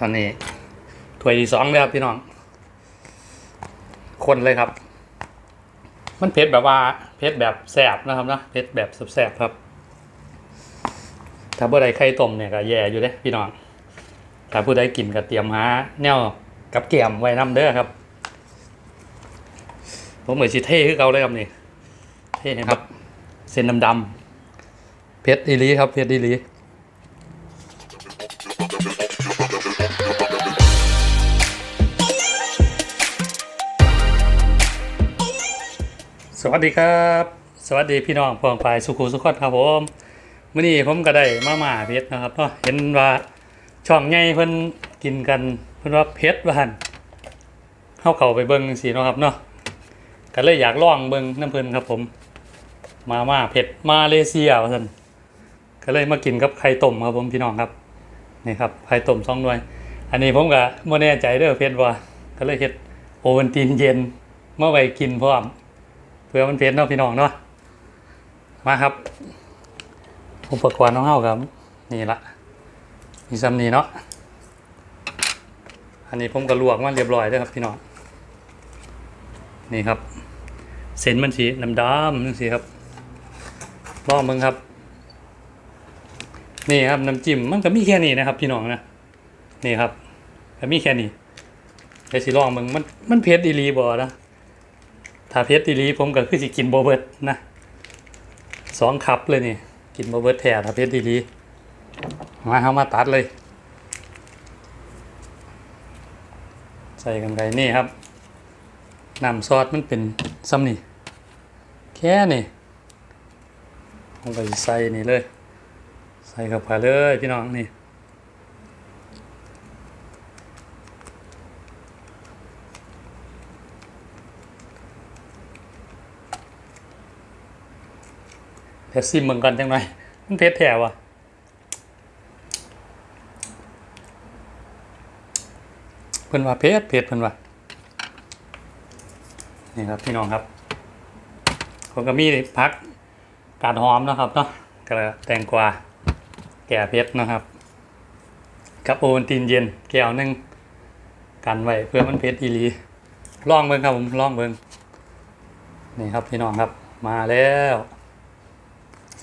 ตอนนี้ถ้วยที่สองเลยครับพี่น้อง คนเลยครับ มันเผ็ดแบบว่าเผ็ดแบบแสบนะครับนะเผ็ดแบบแสบๆครับ ถ้าผู้ใดไข่ต้มเนี่ยก็แย่อยู่เด้พี่น้อง ถ้าผู้ใดกินก็เตรียมหาแนวกับเกี่ยมไว้น้ำเด้อครับผมเหมือนชิเท่คือเก่าเลยครับนี่เท่ครับ เส้นดำๆเพชรอีหลีครับเพชรอีหลี วัสดีครับ สวัสดีพี่น้องพวงฝ่ายสุขุสุขคนครับผมมื่อนี้ผมก็ได้มาม่าเพชรนะครับเนาะเห็นว่าช่องใหญ่เพิ่นกินกันเพิ่นว่าเพชรว่าหันเข้าเข้าไปเบิ่งสิเนาะครับเนาะก็เลยอยากลองเบิ่งน้ำเพิ่นครับผม มาม่าเผ็ดมาเลเซียว่าซั่นก็เลยมากินกับไข่ต้มครับผมพี่น้องครับนี่ครับไข่ต้มสองหน่วย อันนี้ผมก็บ่แน่ใจเด้อเพชรว่าก็เลยเฮ็ดโอวัลตินเย็นเมาไว้กินพร้อม เพื่อมันเผ็ดเนาะพี่น้องเนาะมาครับ อุปกรณ์ของเฮาครับ นี่ละมีซ้ำนี่เนาะอันนี้ผมก็ลวกมาเรียบร้อยแล้วครับพี่น้องนี่ครับ เส้นมันสีน้ำดำนั่นสิครับลองมึงครับ นี่ครับน้ำจิ้มมันก็มีแค่นี้นะครับ พี่น้องนะนี่ครับก็มีแค่นี้ไอ้สิลองมึงมันมันเผ็ดอีหลีบ่นะ ถ้าเพชรดีลีผมก็คือสิกินโบเบิร์ตนะสองคัพเลยนี่ กินโบเบิร์ตแท้ถ้าเพชรดีลีมาเอามาตัดเลย ใส่กันไปนี่ครับน้ำซอสมันเป็นซ้ำนี่แค่นี่ลงไปใส่นี่เลย ใส่เข้าไปเลยพี่น้องนี่ ดี๋ยวซิมเมืองกันจังหน่อย มันเผ็ดแถวอะเพิ่นว่าเผ็ดเผ็ดเพิ่นว่านี่ครับพี่น้องครับผมก็มีพักกาดหอมนะครับเนาะกระแตงกวาแก่เผ็ดนะครับกับโอวัลตินเย็นแก้วนึงกันไว้เพื่อมันเผ็ดอีหลีลองเบิงครับผมลองเบิงนี่ครับพี่น้องครับมาแล้ว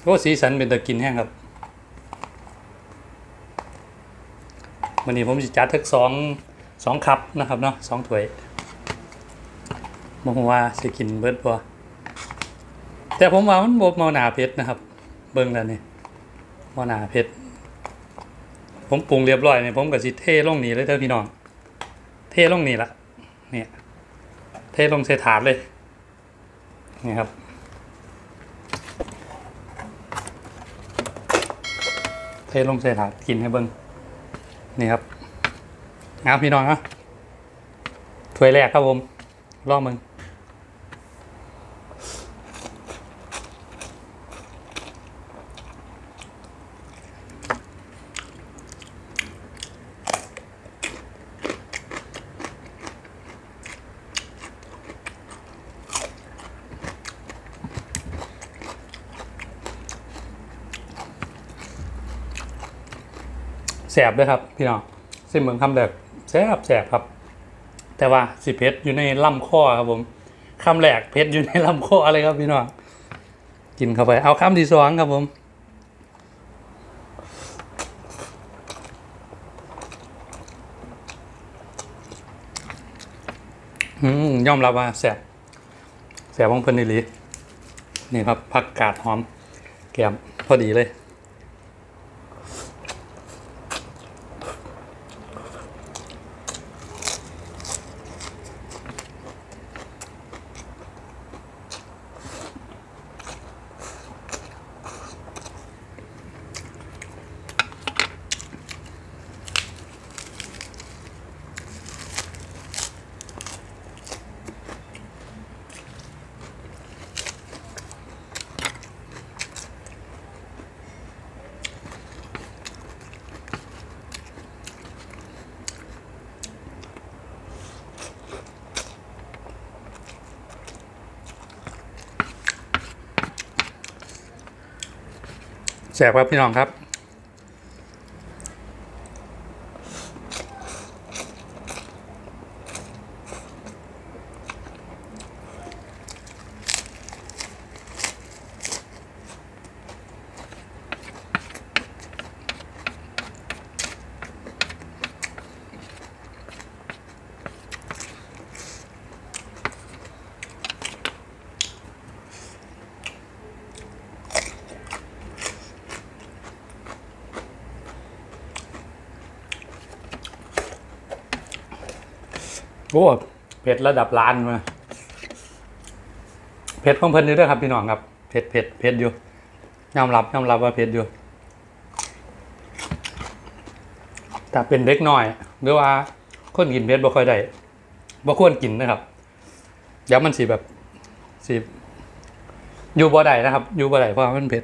โอ้สีสันเป็นตะกินแห้งครับวันนี้ผมจะจัดทักสองสองคัพนะครับเนาะสองถ้วยมองว่าสิกินเบิดบ่แต่ผมว่ามันบ่มาหนาเผ็ดนะครับ เบิ่งแล้วนี่มาหนาเผ็ดผมปรุงเรียบร้อยเนี่ยผมก็สิเทลงนี่เลยเด้อพี่น้อง เทลงนี่ละเนี่ยเทลงใส่ถาดเลยนี่ครับ ทลงใส่ถาดกินให้เบิ้งนี่ครับงามพี่น้องนะถ้วยแรกครับผมลองมึง แสบด้วยครับ พี่น้องซิมเมืองคำเด็กแสบแสบครับ แต่ว่าสิเพชรอยู่ในลำคอครับผมคำแรกเพชรอยู่ในลำคออะไรครับพี่น้องกินเข้าไป เอาคำที่สองครับผมอืมยอมรับว่าแสบแสบของเพิ่นนี่ลีนี่ครับผักกาดหอม แกมพอดีเลย แสบครับพี่น้องครับ โอ้เผ็ดระดับล้านมาเผ็ดของเพิ่นอยู่เด้วยครับพี่น้องครับเผ็ดเผ็ดเผ็ดอยู่ยอมรับยอมรับว่าเผ็ดอยู่แต่เป็นเด็กน้อยหรือว่าคนกินเผ็ดบ่ค่อยได้บ่ควรกินนะครับเดี๋ยวมันสิแบบสิอยู่บ่ได้นะครับ อยู่บ่ได้เพราะมันเผ็ด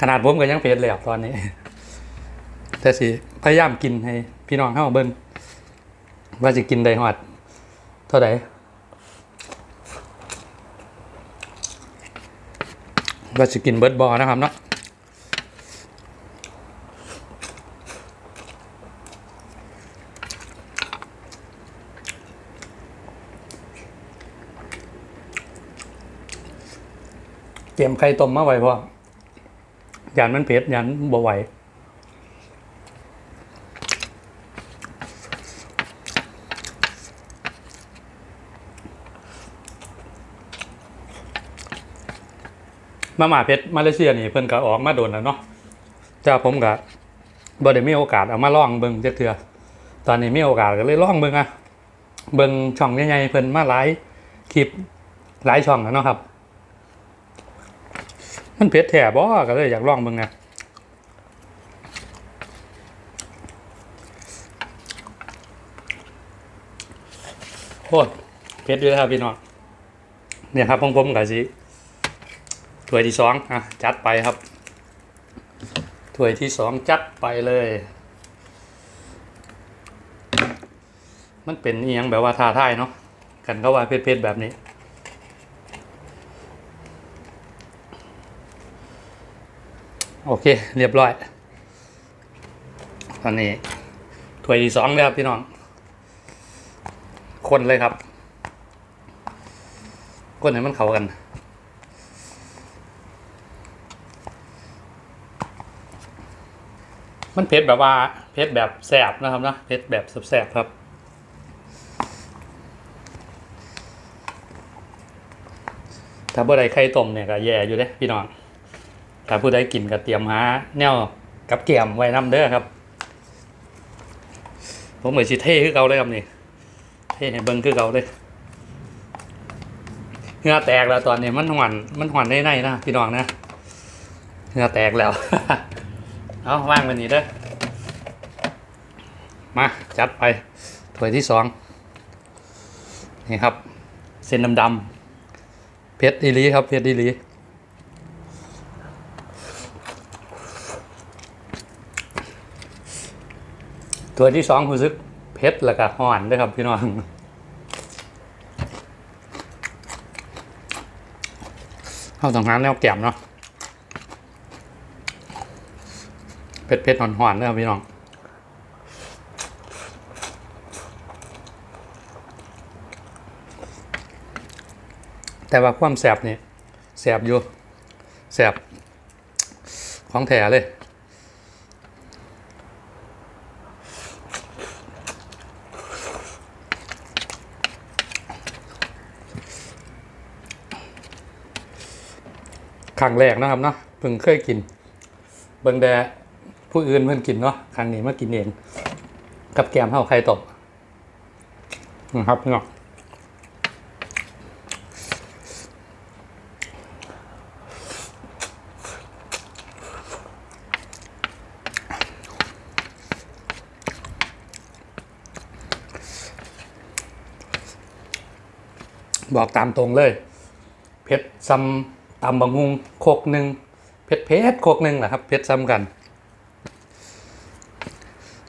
ขนาดผมก็ยังเผ็ดเลยครับตอนนี้ แต่สิพยายามกินให้พี่น้องเข้าเบิ่ง ว่าจะกินได้ฮอดเท่าไหร่ว่าจะกินเบิร์ดบอนะครับเนาะเตรียมไข่ต้มมาไว้พราะยานมันเผ็ดยานบ่ไหว มาหมาเพชรมาเลเซียนี่เพิ่นก็ออกมาโดนแล้วเนาะแต่ผมก็บ่ได้มีโอกาสเอามาลองเบิ่งจักเทื่อตอนนี้มีโอกาสก็เลยลองเบิ่งอะเบิ่งช่องใหญ่ๆเพิ่นมาหลายคลิปหลายช่องแล้วเนาะครับ มันเผ็ดแท้บ่ก็เลยอยากลองเบิ่งอะโคตรเผ็ดอยู่แล้วครับพี่น้องเนี่ยครับของผมก็สิ ถ้วยที่สองอะจัดไปครับถ้วยที่สองจัดไปเลย มันเป็นเอียงแบบว่าทาทายเนาะกันก็ว่าเพชรๆแบบนี้โอเค เรียบร้อย ตอนนี้ถ้วยที่สองแล้วพี่น้อง คนเลยครับ คนให้มันเข้ากัน มันเผ็ดแบบว่าเผ็ดแบบแสบนะครับนะเผ็ดแบบแสบๆครับ ถ้าผู้ใดไข่ต้มเนี่ยก็แย่อยู่เด้พี่น้องถ้าผู้ใดกินก็เตรียมหาแนวกับเกี่ยมไว้น้ำเด้อครับ ผมเหมือนสิเท่คือเก่าเลยครับนี่เท่ให้เบิ้งคือเก่าเลยเหงื่อแตกแล้วตอนนี้มันหวันมันหวันในในๆนะพี่น้องนะเหงื่อแตกแล้ว เอาว่างไปนี้เด้อมา จัดไปถ้วยที่สองนี่ครับ เส้นดำๆเพชรอีลีครับเพชรอีลีถ้วยที่สองรู้สึกเพชรแล้วก็ห่อนด้วยครับพี่น้องเข้าต้องหาแนวแก้มเนาะ เผ็ดเผ็ดหอนหอนๆนะครับพี่น้องแต่ว่าความแสบนี่แสบอยู่แสบของแถเลยครั้งแรกนะครับเนาะเพิ่งเคยกิน เบิงแด ผู้อื่นเพิ่นกินเนาะครั้งนี้มากินเอง กับแกมเฮาไข่ตกนะครับพี่น้องบอกตามตรงเลย เพชรซ้ำตำบังฮุงโคกหนึ่งเพชรเพชรโคกหนึ่งแหละครับ เพชรซ้ำกัน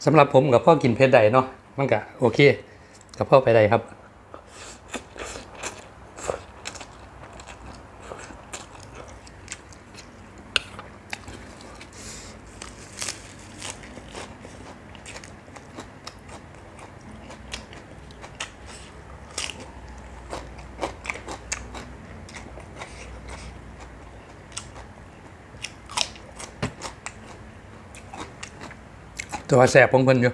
สำหรับผมกับพ่อกินเพชรใดเนาะมันก็โอเคกับพ่อไปใดครับ ตัวาแสบของเพิ่นอยู่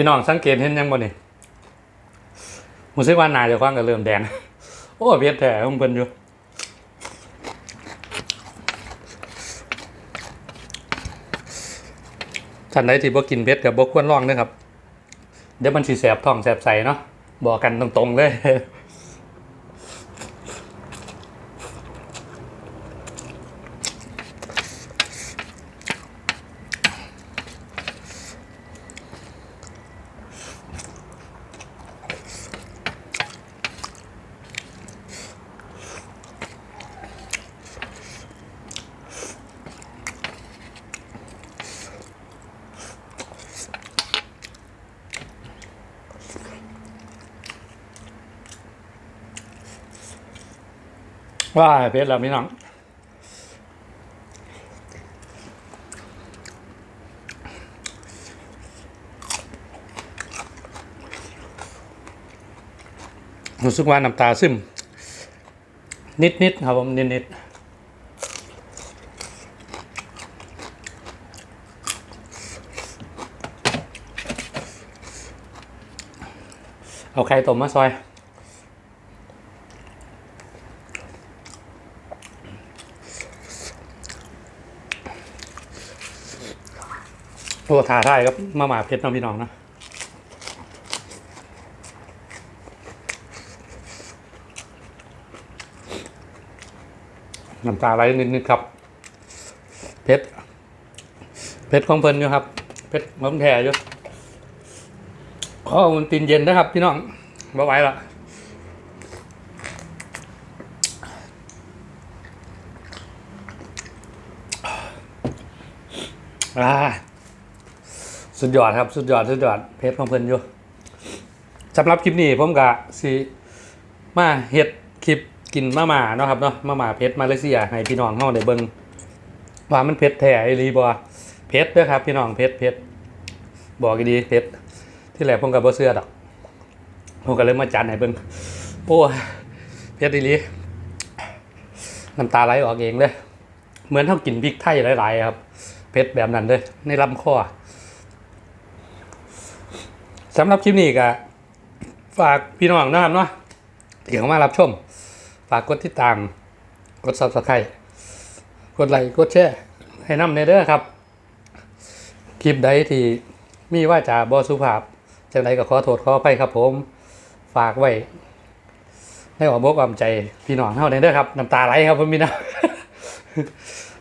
พี่น้องสังเกตเห็นยังบ่นี่รู้สึกว่านาจะคว้างก็เริ่มแดง โอ้เพียดแท้ของเพิ่นอยู่ท่านใดที่บ่กินเผ็ดกับบ่ควรลองเด้อครับ เดี๋ยวมันสิแสบท้องแสบใสเนาะบอกกันตรงๆเลย ว่าเผ็ดแล้วพี่น้องรู้สึกว่าน้ำตาซึม นิดๆครับผมนิดๆเอาไข่ต้มมาซอย โอ้ถ่าทายครับมาหมาเพชรน้องพี่น้องนะน้ำตาไหลนิดๆครับ เพชรเพชรของเพิ่นอยู่ครับ เพชรมันแท้อยู่อ๋อมันตีนเย็นนะครับ พี่น้องบ่ไหวละอ่า สุดยอดครับ สุดยอด สุดยอด เพชรของเพิ่นอยู่สำหรับคลิปนี้ผมกะสิมาเฮ็ดคลิปกินมาม่าเนาะครับเนาะมาม่าเพชรมาเลเซียให้พี่น้องเฮาได้เบิ่งว่ามันเผ็ดแท้อีหลีบ่เผ็ดเด้อครับพี่น้องเผ็ดเผ็ดบอกดีเผ็ดที่แรกผมก็บ่เชื่อดอกผมก็เลยมาจัดให้เบิ่งโอ้เผ็ดอีหลีน้ำตาไหลออกเองเลย เหมือนเฮากินพริกไทยหลาย ๆ ครับเผ็ดแบบนั้นเลยในลำคอ สำหรับคลิปนี้ก็ฝากพี่น้องนะครับเนาะที่เข้ามารับชม ฝากกดติดตาม กด subscribe กดไลค์กดแชร์ให้น้ำในเด้อครับ คลิปใดที่มีว่าจาบอสุภาพจังใดก็ขอโทษขออภัยครับผม ฝากไว้ให้ออกบอกความใจพี่น้องเท่านี้เด้อครับน้ำตาไหลครับผมพี่น้อง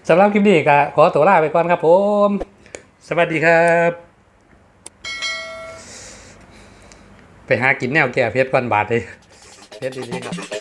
สำหรับคลิปนี้ก็ขอตัวลาไปก่อนครับผม สวัสดีครับ ไปหากินแนวแก่เพชรก่อนบาทเลยเพชรดีๆครับ